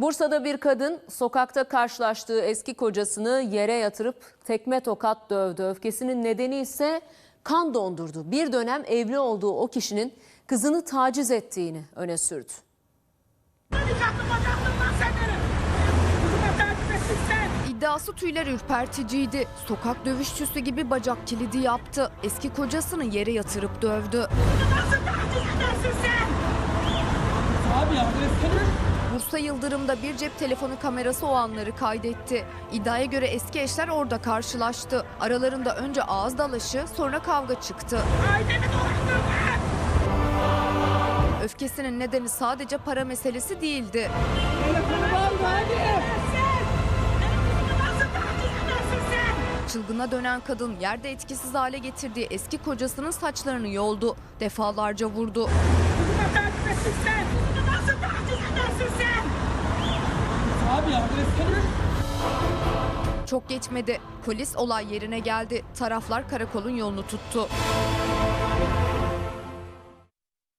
Bursa'da bir kadın sokakta karşılaştığı eski kocasını yere yatırıp tekme tokat dövdü. Öfkesinin nedeni ise kan dondurdu. Bir dönem evli olduğu o kişinin kızını taciz ettiğini öne sürdü. İddiası tüyler ürperticiydi. Sokak dövüşçüsü gibi bacak kilidi yaptı. Eski kocasını yere yatırıp dövdü. Nasıl takip edersin sen? Bursa Yıldırım'da bir cep telefonu kamerası o anları kaydetti. İddiaya göre eski eşler orada karşılaştı. Aralarında önce ağız dalaşı sonra kavga çıktı. Ailemi. Öfkesinin nedeni sadece para meselesi değildi. Telefonu hadi. Çılgına dönen kadın yerde etkisiz hale getirdiği eski kocasının saçlarını yoldu. Defalarca vurdu. Kızıma takip etsin sen. Kızımı nasıl takip edersin sen? Abi ya Çok geçmedi. Polis olay yerine geldi. Taraflar karakolun yolunu tuttu.